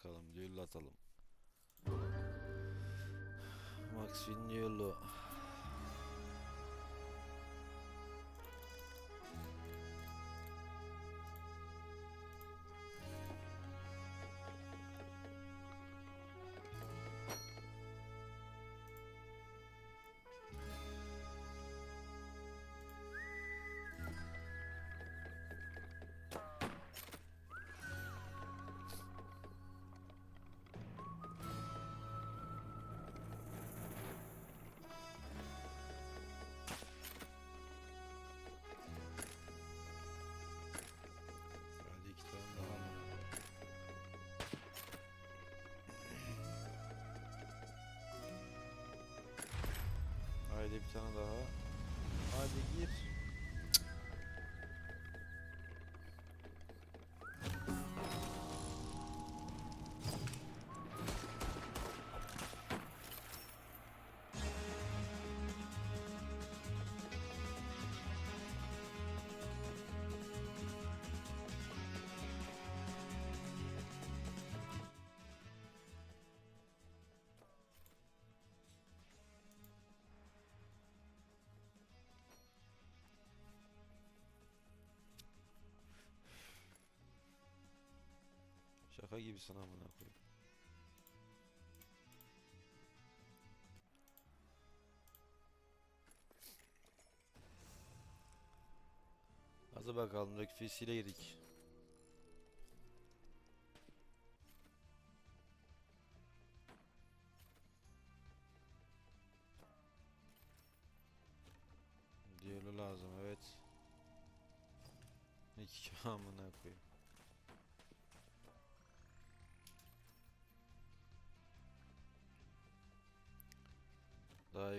bakalım. Düğül atalım. Max Vigniolo. Haydi bir tane daha. Hadi gir. Şaka gibisin amına koyayım. Hadi bakalım Rökfisi'yle girdik.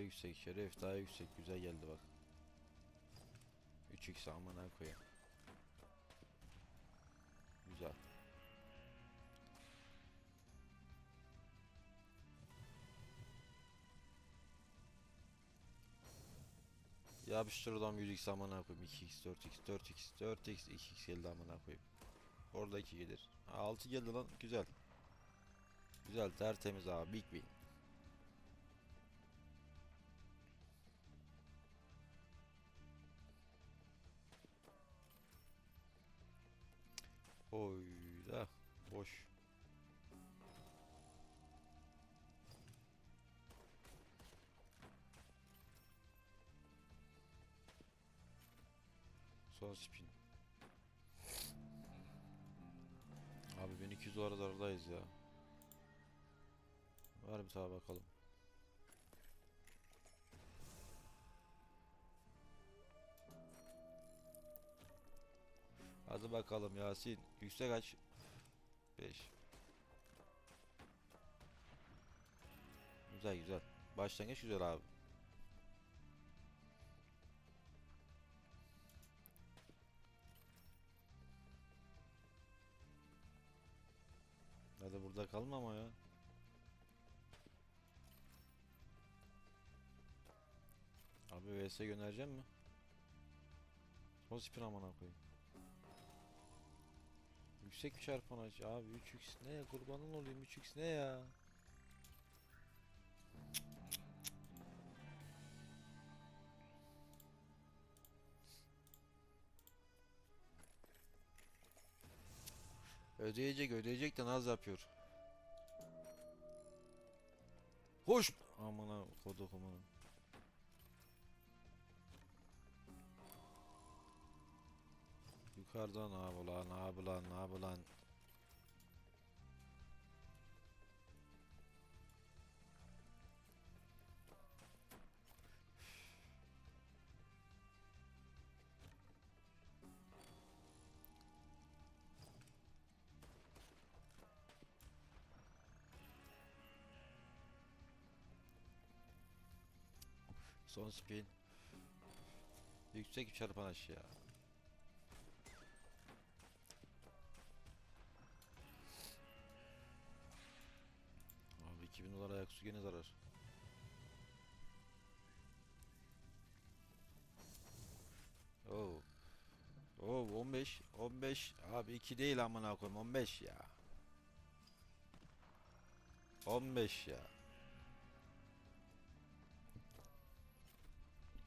Yüksek şeref daha yüksek güzel geldi bak. 3x amına koyayım. Güzel. Yapıştır oradan 100x amına koyayım 2x 4x 4x 4x 2x geldi amına koyayım. Orada 2 gelir. 6 geldi lan güzel. Güzel tertemiz abi big win. Oy da boş. Son spin. Abi 1200 dolar zarardayız ya. Var bir daha bakalım. Hadi bakalım Yasin. Yüksek aç. 5. Güzel güzel. Başlangıç güzel abi. Hadi burada kalma ama ya. Abi VS göndereceğim mi? O spin amına koyayım. Yüksek bir çarpan aç abi 3x ne ya kurbanın olayım 3x ne ya? Ödeyecek ödeyecek de naz yapıyor. Hoş amına kodukumun. Yukarıdan abi ulan abi lan abi lan. Son spin. Yüksek çarpan aşağı. 2000 dolar ayaküstü gene zarar. Oo. Oo 15 15 abi 2 değil amına koyayım 15 ya. 15 ya.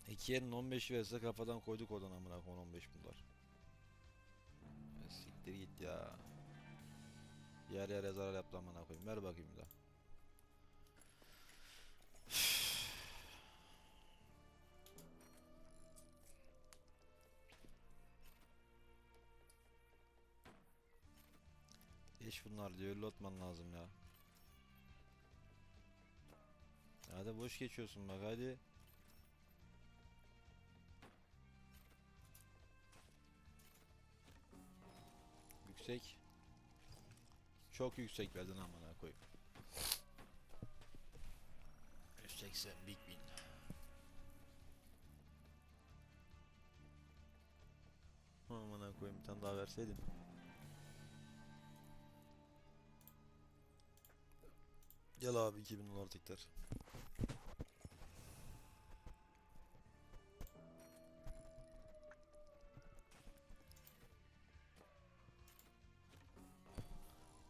İki yerin 15 verse kafadan koyduk oradan amına koyayım 15 bunlar. Siktir git ya. Yer yer zarar yaptı amına koyayım. Ver bakayım bir. İş bunlar diyor. öyle atman lazım ya. Hadi boş geçiyorsun bak hadi. Yüksek. Çok yüksek verdin amına koyayım. 180 big win. Amına koyayım bir tane daha verseydin. Gel abi 2000 dolar tekrar.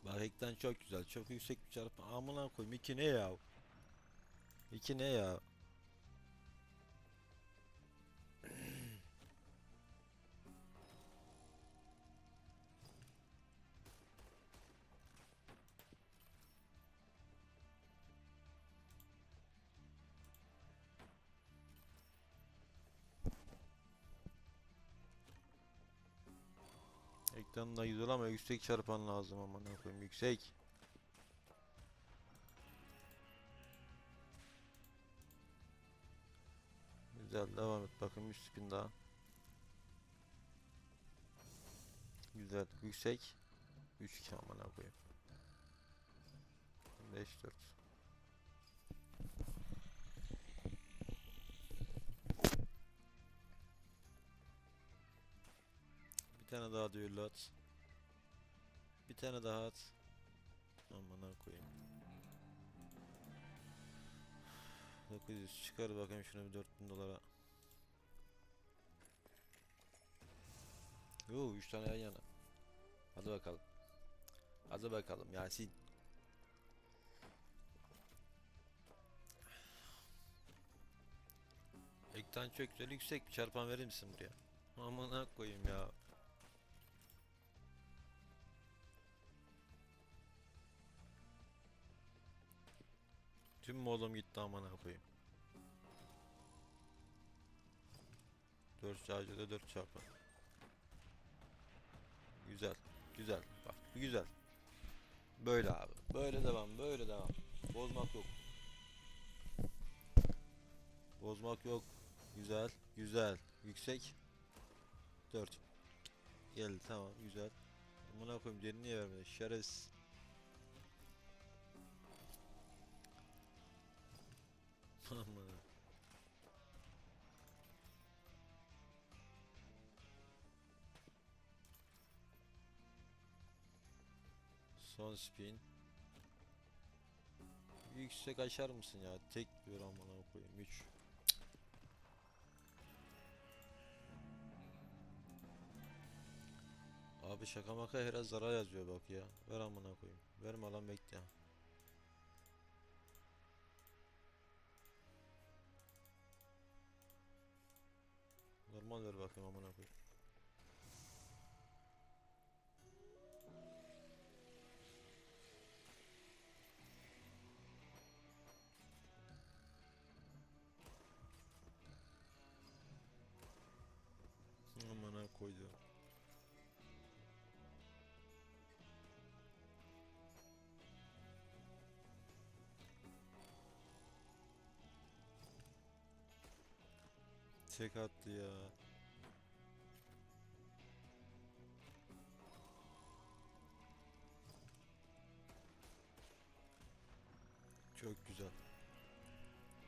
Bak ekran çok güzel. Çok yüksek bir çarpma. Amına koyayım. 2 ne ya? 2 ne ya? Ekran da güzel ama yüksek çarpan lazım amına koyayım. Yüksek. Güzel devam et bakın 100 spin daha. Güzel yüksek. 3 2 amına koyayım. 5 4. tane daha düello at. Bir tane daha at. Amına koyayım. 900 çıkar bakayım şunu bir 4000 dolara. Yoo 3 tane yan yana. Hadi bakalım. Hadi bakalım Yasin. Ekran çok güzel yüksek bir çarpan verir misin buraya? Amına koyayım ya. Tüm modum gitti amına koyayım. 4 charge'da 4 çarpı. Güzel. Güzel. Bak güzel. Böyle abi. Böyle devam. Böyle devam. Bozmak yok. Bozmak yok. Güzel. Güzel. Yüksek. 4. Geldi tamam güzel. Amına koyayım diğerini niye vermedi? Şerefsiz. Amına. Son spin. Yüksek açar mısın ya? Tek bir amına koyayım. 3. Abi şaka maka her zarar yazıyor bak ya. Ver amına koyayım. Verme lan bekle. Normal ver bakayım amına koyayım. Amına koydu. Tek attı ya.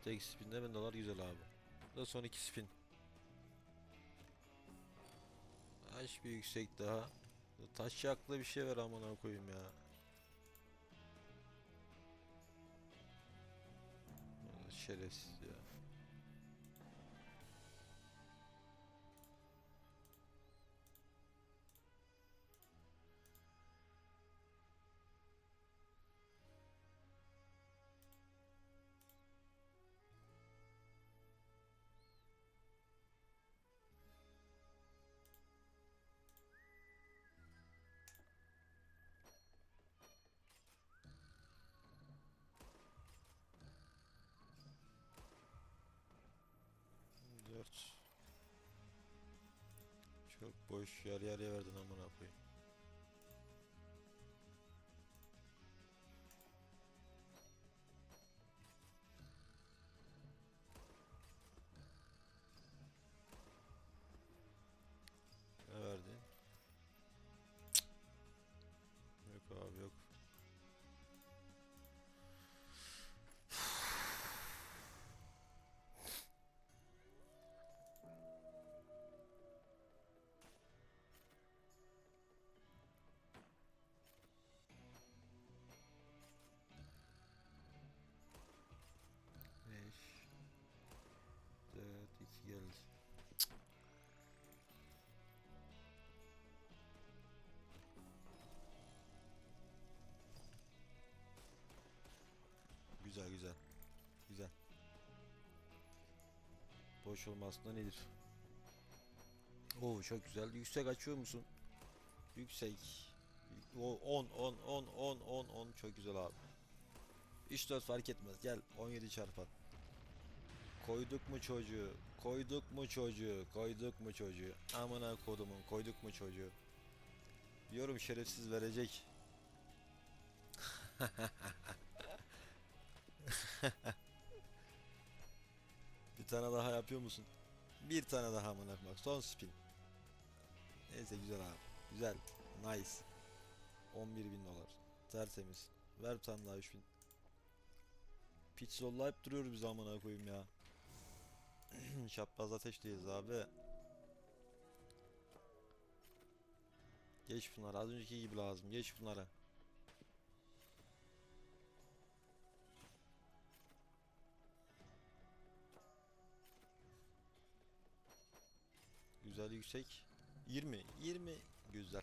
Tek spinde bin dolar güzel abi. Bu da son iki spin. Aç bir yüksek daha. Taş yaklı bir şey ver amına koyayım ya. Şerefsiz ya. 4 Çok boş yarı yarıya verdin amına koyayım. Boş olmasından iyidir. Oo çok güzel. Yüksek açıyor musun? Yüksek. O 10 10 10 10 10 10 çok güzel abi. 3 4 fark etmez. Gel 17 çarpan. Koyduk mu çocuğu? Koyduk mu çocuğu? Koyduk mu çocuğu? Amına kodumun koyduk mu çocuğu? Diyorum şerefsiz verecek. Bir tane daha yapıyor musun? Bir tane daha amına bak son spin. Neyse güzel abi. Güzel. Nice. 11 bin dolar. Tertemiz. Ver bir tane daha 3000. Piç zollayıp duruyoruz biz amına koyayım ya. Şapkaz ateşteyiz abi. Geç bunlara. Az önceki gibi lazım. Geç bunlara. Güzel yüksek. 20. 20. Güzel.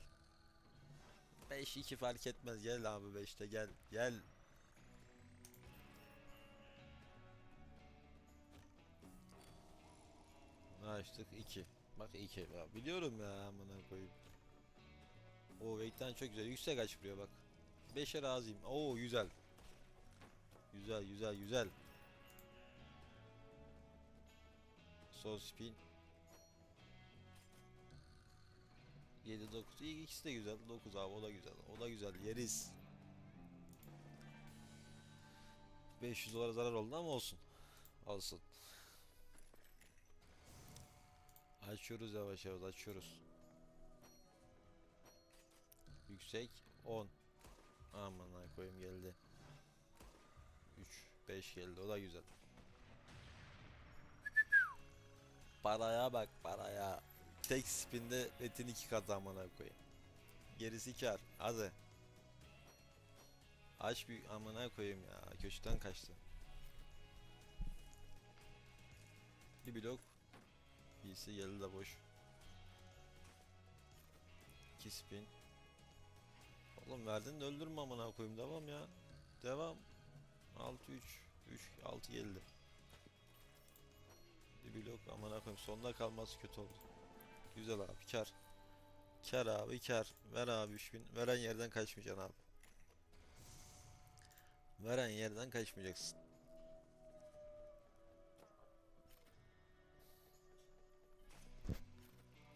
5 2 fark etmez. Gel abi 5'te gel. Gel. Açtık? 2. Bak 2. Ya biliyorum ya amına koyayım. O wake'ten çok güzel. Yüksek aç buraya bak. 5'e razıyım. Oo güzel. Güzel güzel güzel. Son spin. 7 9 iyi ikisi de güzel. 9 abi o da güzel. O da güzel. Yeriz. 500 dolara zarar oldu ama olsun. Olsun. Açıyoruz yavaş yavaş açıyoruz. Yüksek 10 aman koyayım geldi. 3 5 geldi. O da güzel. Paraya bak paraya Tek spinde Metin 2 katı amına koyayım. Gerisi kar. Hadi. Aç bir amına koyayım ya. Köşkten kaçtı. Bir blok. Birisi geldi de boş. 2 spin. Oğlum verdin de öldürme amına koyayım. Devam ya. Devam. 6 3 3 6 geldi. Bir blok amına koyayım. Sonda kalması kötü oldu. Güzel abi kar. Kar abi kar. Ver abi 3000. Veren yerden kaçmayacaksın abi. Veren yerden kaçmayacaksın.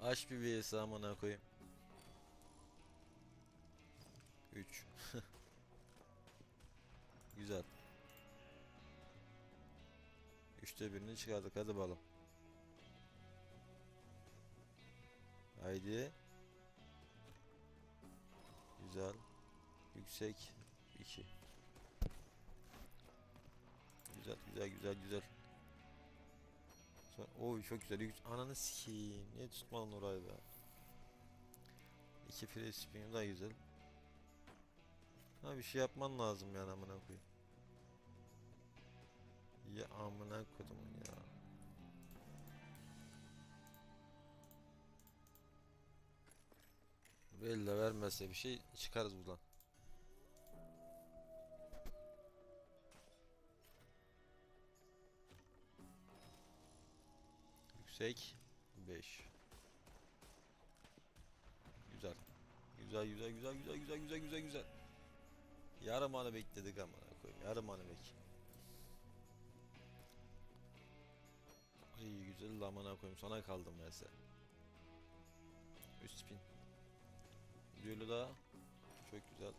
Aç bir VS amına koyayım. 3 Güzel. Üçte birini çıkardık hadi bakalım. Haydi. Güzel. Yüksek. 2. Güzel güzel güzel güzel. Sonra, oy çok güzel. Yük Ananı sikeyim. Niye tutmadın orayı be? 2 free spin da güzel. Ha bir şey yapman lazım yani amına koyayım. Ya amına kodumun ya. Vella vermezse bir şey çıkarız buradan. Yüksek 5. Güzel. Güzel güzel güzel güzel güzel güzel güzel güzel. Yarım anı bekledik ama koyayım. Yarım anı bek. İyi güzel. 150 amına koyayım sana kaldım sen. Üst spin. Düğülü daha çok güzel.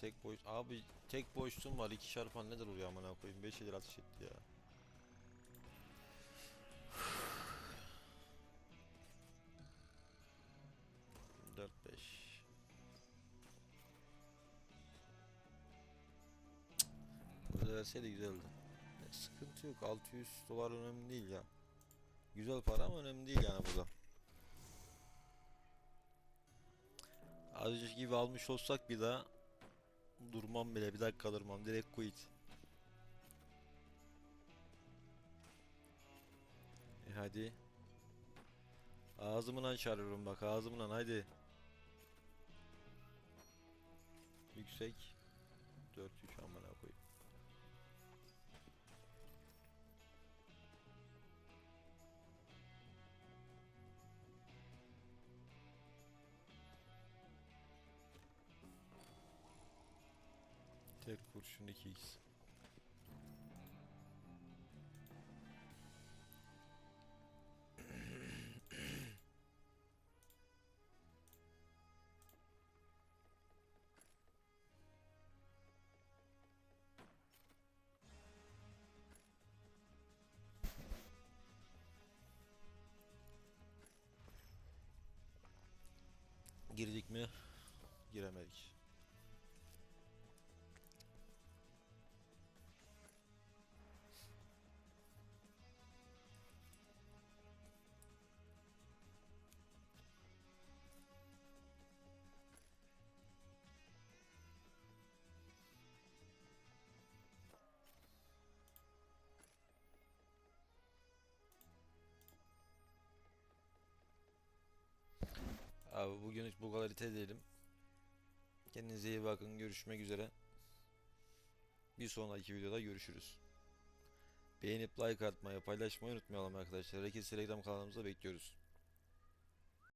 Tek boş abi tek boşluğum var iki çarpan nedir oluyor amına koyayım 5 lira atış etti ya. Dört beş. Böyle verseydi güzeldi. Sıkıntı yok 600 dolar önemli değil ya. Güzel para ama önemli değil yani burada. Az önceki gibi almış olsak bir daha durmam bile bir dakika durmam direkt quit. E hadi. Ağzımdan çağırıyorum bak ağzımdan hadi. Yüksek. Kurşun 2x. Girdik mi? Giremedik. Abi bugün bu kadar edelim. Kendinize iyi bakın. Görüşmek üzere. Bir sonraki videoda görüşürüz. Beğenip like atmayı, paylaşmayı unutmayalım arkadaşlar. Herkes Telegram kanalımıza bekliyoruz.